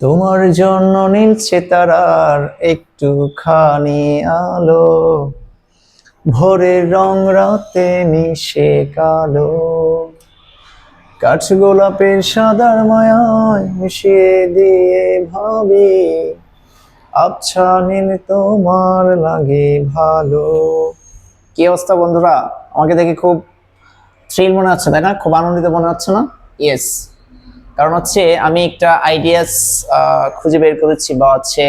তোমার জন্য নীলছে তারার একটুখানি আলো। ভোরের রং রাতে মিশে কালো। কাঠ গোলাপের সাদার মায়ায় মিশিয়ে দিয়ে ভাবি আচ্ছা নীল তোমার লাগে ভালো। কি অবস্থা বন্ধুরা? আমাকে দেখে খুব থ্রিল মনে হচ্ছে, তাই না? খুব আনন্দিত মনে হচ্ছে না? ইয়েস কারণ হচ্ছে আমি একটা আইডিয়াস খুঁজে বের করেছি বা হচ্ছে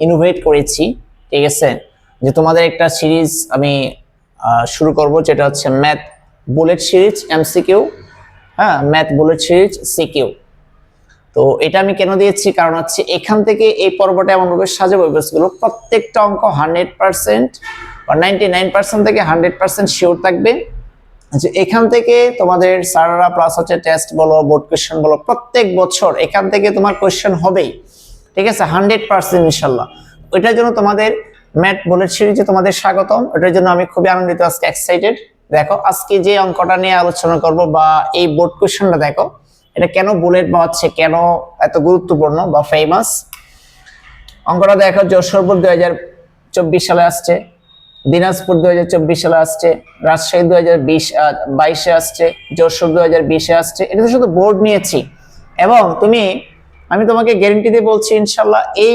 ইনোভেট করেছি, ঠিক আছে? যে তোমাদের একটা সিরিজ আমি শুরু করব, যেটা হচ্ছে math bullet series M MCQ হ্যাঁ? ম্যাথ বুলেট সিরিজ সিকিউ তো এটা আমি কেন দিয়েছি? কারণ হচ্ছে এখান থেকে এই পর্বটা এমনভাবে সাজাবো গুলো প্রত্যেকটা অঙ্ক হান্ড্রেড পার্সেন্ট বা নাইনটি নাইন পার্সেন্ট থেকে হান্ড্রেড পার্সেন্ট শিওর থাকবে। যে এখান থেকে তোমাদের সারারা প্লাস হচ্ছে টেস্ট বলো বোর্ড কোয়েশ্চেন বলো, প্রত্যেক বছর এখান থেকে তোমার কোয়েশ্চেন হবেই। ঠিক আছে? হান্ড্রেড পার্সেন্ট ইনশাল্লাহ। ওইটার জন্য তোমাদের ম্যাট বুলেট সিরিজে তোমাদের স্বাগতম। ওইটার জন্য আমি খুবই আনন্দিত, আজকে এক্সাইটেড দেখো, আজকে যে অঙ্কটা নিয়ে আলোচনা করব বা এই বোর্ড কোয়েশ্চেনটা দেখো, এটা কেন বুলেট বা হচ্ছে কেন এত গুরুত্বপূর্ণ বা ফেমাস অঙ্কটা দেখো যশোরপুর দুই হাজার চব্বিশ সালে আসছে। দিনাজপুর দুই হাজার চব্বিশ সালে আসছে, রাজশাহী দুই হাজার বাইশে আসছে, যশোর দুই হাজার বিশে আসছে, এটা তো শুধু বোর্ড নিয়েছি। এবং তুমি, আমি তোমাকে গ্যারেন্টি দিয়ে বলছি, ইনশাল্লাহ, এই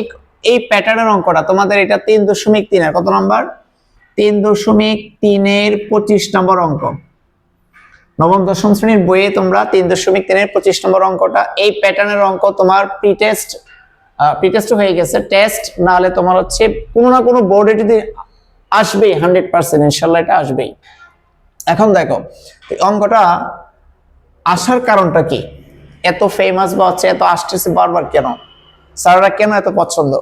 এই প্যাটার্নের অঙ্কটা, তোমাদের এটা তিন দশমিক তিনের, কত নম্বর? তিন দশমিক তিনের পঁচিশ নম্বর অঙ্ক। নবম, দশম শ্রেণির বইয়ে তোমরা তিন দশমিক তিনের পঁচিশ নম্বর অঙ্কটা, এই প্যাটার্নের অঙ্ক তোমার প্রি টেস্ট প্রি টেস্ট হয়ে গেছে টেস্ট না হলে তোমার হচ্ছে কোনো না কোনো বোর্ডে যদি আসবেই হান্ড্রেড পার্সেন্ট ইনশাল্লাহ এটা আসবেই। এখন দেখো অঙ্কটা আসার কারণটা কি? এত ফেমাস বা হচ্ছে এত আসতেছে বারবার কেন? স্যাররা কেন এত পছন্দ?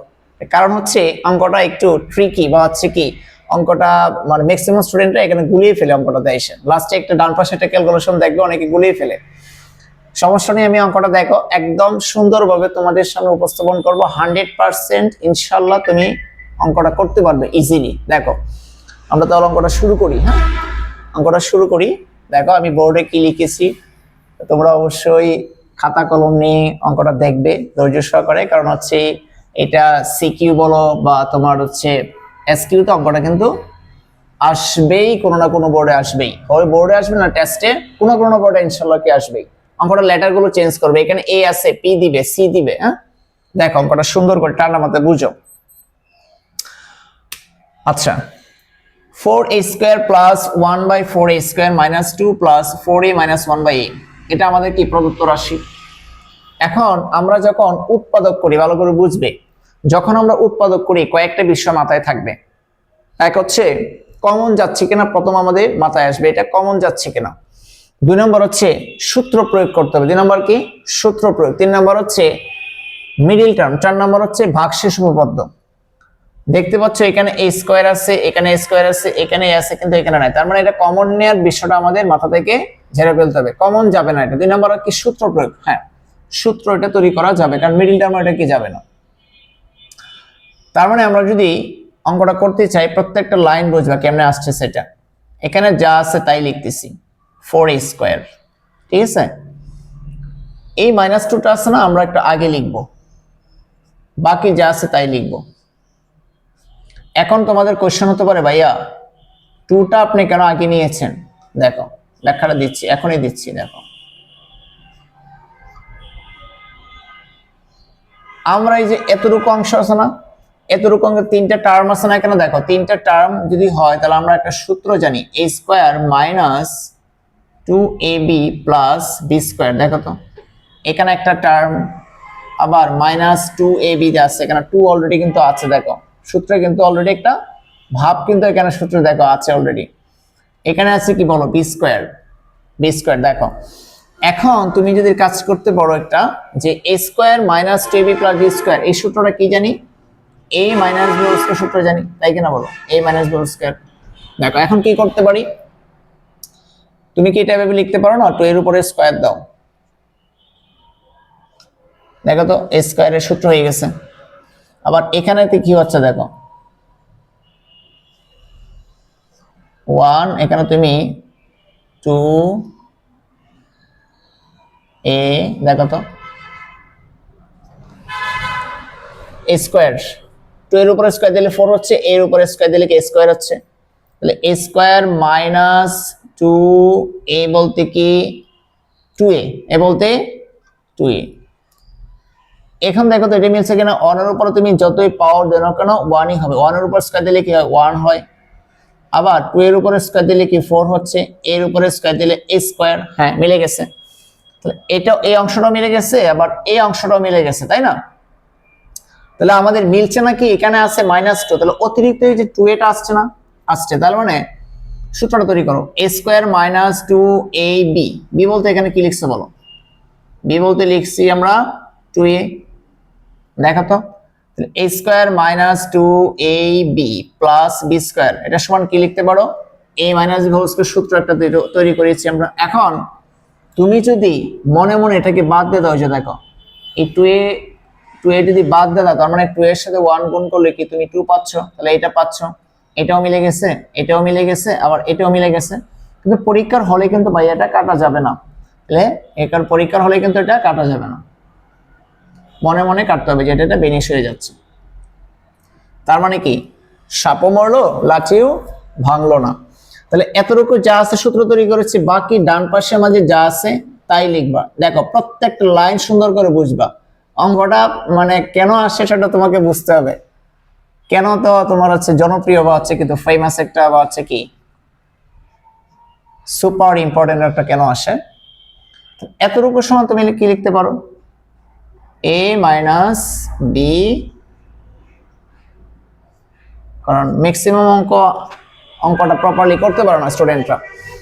কারণ হচ্ছে অঙ্কটা একটু ট্রিকি বা হচ্ছে কি, অঙ্কটা মানে ম্যাক্সিমাম স্টুডেন্টরা এখানে গুলিয়ে ফেলে অঙ্কটা এসে। লাস্টে একটা ডান পাশে একটা ক্যালকুলেশন দেখবে, অনেকে গুলিয়ে ফেলে। সমস্যা নেই আমি অঙ্কটা দেখো, একদম সুন্দরভাবে তোমাদের সামনে উপস্থাপন করব হান্ড্রেড পার্সেন্ট ইনশাল্লাহ তুমি অঙ্কটা করতে পারবে ইজিলি দেখো। আমরা তাহলে অঙ্কটা শুরু করি হ্যাঁ? অঙ্কটা শুরু করি। দেখো, আমি বোর্ডে কি লিখেছি? তোমরা অবশ্যই খাতা কলম নিয়ে অঙ্কটা দেখবে ধৈর্য সহকারে, কারণ হচ্ছে এটা সিকিউ বলো বা তোমার হচ্ছে এসকিউ তো অঙ্কটা কিন্তু আসবেই, কোনো না কোনো বোর্ডে আসবেই। ওই বোর্ডে আসবে না টেস্টে কোনো কোনো বোর্ডে ইনশাল্লাহ কি আসবেই। অঙ্কটা লেটারগুলো চেঞ্জ করবে, এখানে এ আছে পি দিবে সি দিবে হ্যাঁ? দেখো, অঙ্কটা সুন্দর করে টান্ডা মাথায় বুঝো। আচ্ছা four A square plus one by four A square minus two plus four A minus one by A এটা আমাদের কি প্রদত্ত রাশি? এখন আমরা যখন উৎপাদক করি, ভালো করে বুঝবে, যখন আমরা উৎপাদক করি, কয়েকটা বিষয় মাথায় থাকবে। এক হচ্ছে কমন যাচ্ছে কিনা, প্রথম আমাদের মাথায় আসবে এটা কমন যাচ্ছে কিনা। দুই নম্বর হচ্ছে, সূত্র প্রয়োগ করতে হবে। দুই নম্বর কি? সূত্র প্রয়োগ। তিন নম্বর হচ্ছে মিডিল টার্ম চার নম্বর হচ্ছে, ভাগশেষ উপপাদ্য। দেখতে পাচ্ছ এখানে এ স্কোয়ার আছে, এখানে স্কোয়ার আছে, এখানে আছে, কিন্তু এখানে নাই। তার মানে এটা কমন নেওয়ার বিষয়টা আমাদের মাথা থেকে ঝেড়ে ফেলতে হবে। কমন যাবে না এটা। দুই নম্বর কি সূত্র প্রয়োগ? হ্যাঁ সূত্র এটা তৈরি করা যাবে, কারণ মিডিল টার্ম এটা কি যাবে না। তার মানে আমরা যদি অঙ্কটা করতে চাই, প্রত্যেকটা লাইন বুঝবা কেমনে আসছে সেটা। এখানে যা আছে তাই লিখতেছি। ফোর এ স্কোয়ার ঠিক আছে? এই মাইনাস টুটা আছে না, আমরা একটা আগে লিখব। বাকি যা আছে তাই লিখব। এখন তোমাদের কোশ্চেন হতে পারে, ভাইয়া, টুটা আপনি কেন আগে নিয়েছেন? দেখো ব্যাখ্যাটা দিচ্ছি, এখনই দিচ্ছি, দেখো। আমরা এই যে এতটুকু অংশ আছে না, এতটুকু অঙ্কের তিনটা টার্ম আছে না কেন? দেখো, তিনটা টার্ম যদি হয়, তাহলে আমরা একটা সূত্র জানি A square minus two A B plus B square দেখো তো। এখানে একটা টার্ম আবার মাইনাস টু এ বি আছে, এখানে টু অলরেডি কিন্তু আছে, দেখো। সূত্রে কিন্তু অলরেডি একটা ভাব কিন্তু এখানে সূত্র দেখো আছে অলরেডি এখানে আছে কি বলো? বি স্কোয়ার বি স্কোয়ার দেখো। এখন তুমি যদি কাজ করতে বড় একটা, যে A square minus two B plus B square এই সূত্রটা কি জানি? এ মাইনাস বি স্কোয়ার সূত্র জানি। তাই কিনা বলো? এ মাইনাস বি স্কোয়ার দেখো, এখন কি করতে পারি? তুমি কি এটা ভেবে লিখতে পারো না? টু এর উপরে স্কোয়ার দাও। দেখো তো এ স্কোয়ারের সূত্র হয়ে গেছে। আবার এখানে কি হচ্ছে দেখো? ওয়ান এখানে তুমি টু এ দেখো তো। স্কোয়ার টু এর উপরে স্কোয়ার দিলে ফোর হচ্ছে এর উপরে স্কোয়ার দিলে কি স্কোয়ার হচ্ছে? তাহলে A square minus two A বলতে কি? টু এ বলতে টু এ এখন দেখো তো এটা মিলছে কিনা ওয়ানের উপরে তুমি যতই পাওয়ার দেন কেন ওয়ানই হবে। ওয়ানের উপর স্কোয়ার দিলে কি হয়? ওয়ান হয়। আবার টু এর উপরে স্কোয়ার দিলে কি ফোর হচ্ছে? এর উপরে স্কোয়ার দিলে এ স্কোয়ার হ্যাঁ মিলে গেছে। তাহলে এটা এই অংশটাও মিলে গেছে, আবার এই অংশটাও মিলে গেছে, তাই না? তাহলে আমাদের মিলছে নাকি? এখানে আছে মাইনাস টু তাহলে অতিরিক্ত এই যে টু এটা আসছে না? আসছে। তার মানে সূত্রটা তৈরি করো। A square minus two a b b বলতে এখানে কি লিখছে বলো? বি বলতে লিখছি আমরা টু এ দেখো তো a square minus two a b plus b square এটা সমান কি লিখতে পারো? A minus b whole square সূত্র একটা তৈরি- করেছি আমরা। এখন তুমি যদি মনে মনে এটাকে বাদ দিয়ে দাও যে দেখো, এই টু এ টু এ যদি বাদ দিয়ে দাও, তার মানে টু এর সাথে ওয়ান গুণ করলে কি তুমি টু পাচ্ছ? তাহলে এটা পাচ্ছ। এটাও মিলে গেছে, এটাও মিলে গেছে, আবার এটাও মিলে গেছে। কিন্তু পরীক্ষার হলে কিন্তু ভাই এটা কাটা যাবে না। তাহলে একার পরীক্ষার হলে কিন্তু এটা কাটা যাবে না। মনে মনে কাটতে হবে যেটা এটা বেনিশ হয়ে যাচ্ছে। তার মানে কি? সাপও মরলো, লাঠিও ভাঙলো না। তাহলে এতটুকু যা আছে সূত্র তৈরি করেছি, বাকি ডান পাশে মাঝে যা আছে, তাই লিখবা। দেখো, প্রত্যেকটা লাইন সুন্দর করে বুঝবা। অঙ্কটা মানে কেন আসে সেটা তোমাকে বুঝতে হবে। কেন তো তোমার হচ্ছে জনপ্রিয় বা হচ্ছে কিন্তু ফেমাস একটা বা হচ্ছে কি? সুপার ইম্পর্টেন্ট একটা কেন আসে? এতটুকু সময় তুমি কি লিখতে পারো? এ মাইনাস বি কারণ ম্যাক্সিমাম অঙ্ক, অঙ্কটা প্রপারলি করতে পারো না স্টুডেন্টরা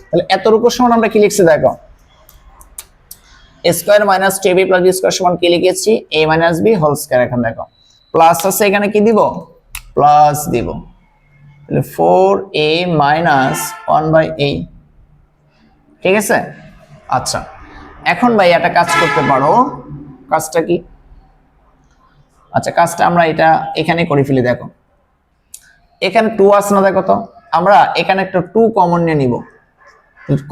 তাহলে এতটুকু সমান আমরা কি লিখছি দেখো? Square minus two b plus b square সমান কি লিখেছি? A minus b whole square এখন দেখো। প্লাস আছে এখানে কি দিব? প্লাস দিব। তাহলে four a minus one by a ঠিক আছে? আচ্ছা। এখন ভাই একটা কাজ করতে পারো। কাজটা কি? আচ্ছা কাজটা আমরা এটা এখানে করে ফেলি, দেখো। এখানে টু আছে না, দেখো তো? আমরা এখানে একটা টু কমন নিয়ে নিব।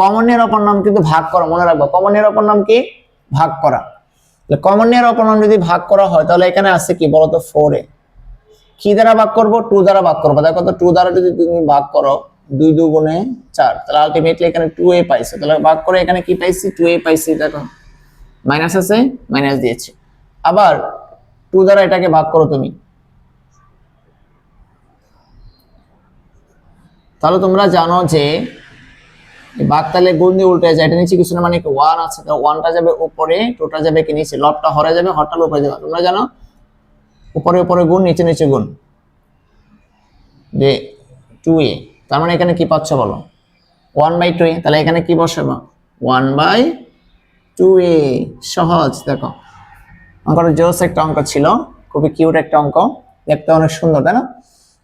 কমন নিয়ে অপর নাম কিন্তু ভাগ করা, মনে রাখব কমন নিয়ে অপর নাম কি? ভাগ করা। কমন নিয়ে অপর নাম যদি ভাগ করা হয়, তাহলে এখানে আছে কি বলতো? Four a. কি দ্বারা ভাগ করব? টু দ্বারা ভাগ করব। দেখো তো টু দ্বারা যদি তুমি ভাগ করো, দুই দু গুণে চার, তাহলে আলটিমেটলি এখানে টু এ পাইছে। তাহলে ভাগ করে এখানে কি পাইছি? টু এ পাইছি, দেখো। মাইনাস আছে মাইনাস দিয়েছি। আবার টু দ্বারা এটাকে ভাগ করো তুমি। তাহলে তোমরা জানো যে, এই বাগতালে গুণ দিয়ে উল্টে যায়। এটা নিচে কিছু না মানে ওয়ান আছে ওয়ানটা যাবে উপরে টুটা যাবে কি নিচে হরে যাবে, হরটা উপরে যাবে। তোমরা জানো, উপরে উপরে গুণ, নিচে নিচে গুণ। যে টু এ তার মানে এখানে কি পাচ্ছ বলো? ওয়ান বাই টু এ তাহলে এখানে কি বসাবো? ওয়ান বাই টু এ সহজ, দেখো। অঙ্কটা জোস একটা অঙ্ক ছিল, খুবই কিউট একটা অঙ্ক, দেখতে অনেক সুন্দর, তাই না?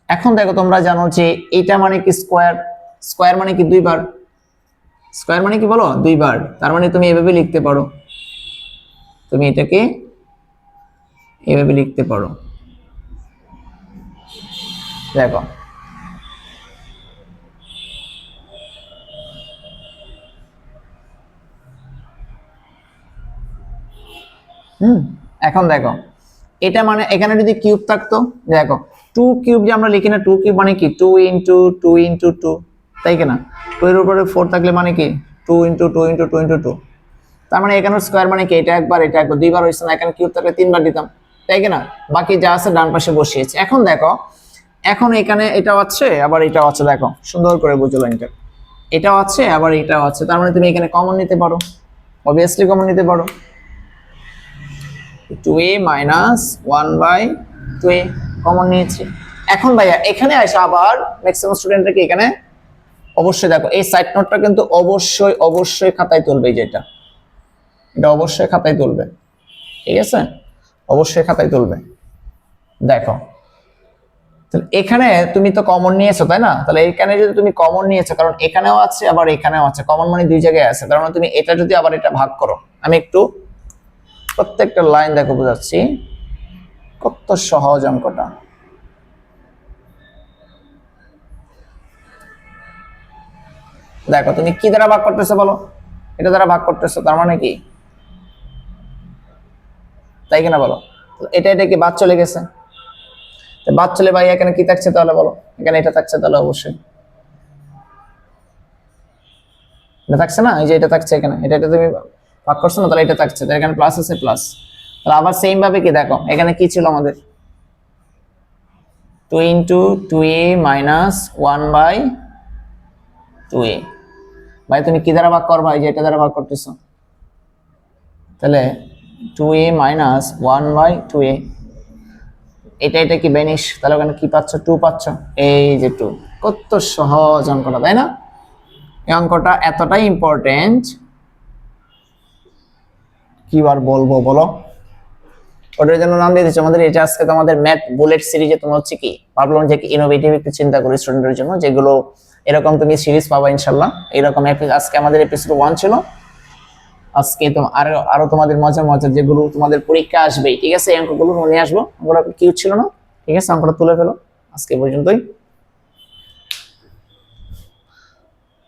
এখন দেখো তোমরা জানো যে এটা মানে কি স্কোয়ার স্কোয়ার মানে কি দুইবার? স্কোয়ার মানে কি বলো? দুইবার। তার মানে তুমি এভাবে লিখতে পারো। তুমি এটাকে এভাবে লিখতে পারো। দেখো। হুম। এখন দেখো, এটা মানে এখানে যদি কিউব থাকতো, দেখো টু কিউব যে আমরা লিখি না টু কিউব মানে কি? Two into two into two তাই কিনা টু এর উপরে ফোর থাকলে মানে কি? Two into two into two into two তার মানে এখানে স্কোয়ার মানে কি? এটা একবার এটা একবার, দুইবার হয়েছে না, এখানে কিউব থাকলে তিনবার দিতাম, তাই কিনা বাকি যা আছে ডান পাশে বসিয়েছে। এখন দেখো, এখন এখানে এটাও আছে, আবার এটাও আছে, দেখো, সুন্দর করে বুঝো লাইনটা এটাও আছে, আবার এটাও আছে, তার মানে তুমি এখানে কমন নিতে পারো অবভিয়াসলি কমন নিতে পারো। Two a minus one by two a common নিয়েছি। এখন ভাইয়া, এখানে আসে আবার ম্যাক্সিমাম স্টুডেন্টরা কি এখানে অবশ্যই দেখো, এই সাইড নোটটা কিন্তু অবশ্যই অবশ্যই খাতায় তুলবে যেটা। এটা অবশ্যই খাতায় তুলবে। ঠিক আছে? অবশ্যই খাতায় তুলবে। দেখো। এখানে তুমি তো কমন নিয়েছো, তাই না? তাহলে এখানে যদি তুমি কমন নিয়েছো, কারণ এখানেও আছে, আবার এখানেও আছে। কমন মানে দুই জায়গায় আছে। তার মানে তুমি এটা যদি আবার এটা ভাগ করো, আমি একটু প্রত্যেকটা লাইন দেখো বোঝাচ্ছি। কত সহজ অঙ্কটা। দেখো, তুমি কি দ্বারা ভাগ করতেছো বলো? এটা দ্বারা ভাগ করতেছো, তার মানে কি? তাই কিনা বলো? এটা এটা কি বাদ চলে গেছে? বাদ চলে ভাই, এখানে কি থাকছে তাহলে বলো? এখানে এটা থাকছে তাহলে অবশ্যই। এটা থাকছে না? এই যে এটা থাকছে এখানে। এটা এটা তুমি ভাগ করছ না, তাহলে এটা থাকছে। তাহলে এখানে প্লাস আছে প্লাস তাহলে আবার সেম ভাবে কি দেখো, এখানে কি ছিল আমাদের? Two into two a minus one by two a ভাই, তুমি কি দ্বারা ভাগ করবা ভাই, যে এটা দ্বারা ভাগ করতেছো? তাহলে two a minus one by two a এটা এটা কি বেনিশ? তাহলে ওখানে কি পাচ্ছ? টু পাচ্ছ। এই যে টু কত সহজ অঙ্কটা, তাই না? এই অঙ্কটা এতটাই ইম্পর্টেন্ট কি আর বলব বলো? ওটার জন্য নাম দিয়ে দিচ্ছি, আমাদের এটা আজকে তোমাদের ম্যাথ বুলেট সিরিজে তোমার হচ্ছে কি? ভাবলাম যে ইনোভেটিভ একটু চিন্তা করি স্টুডেন্টের জন্য, যেগুলো এরকম তুমি সিরিজ পাবা ইনশাল্লাহ এরকম আজকে আমাদের এপিসোড ওয়ান ছিল। আজকে আরও আরও তোমাদের মজার মজার যেগুলো তোমাদের পরীক্ষা আসবে ঠিক আছে? অঙ্কগুলো নিয়ে আসব। অঙ্কটা কিউট ছিল না? ঠিক আছে, অঙ্কটা তুলে ফেলো। আজকে পর্যন্তই।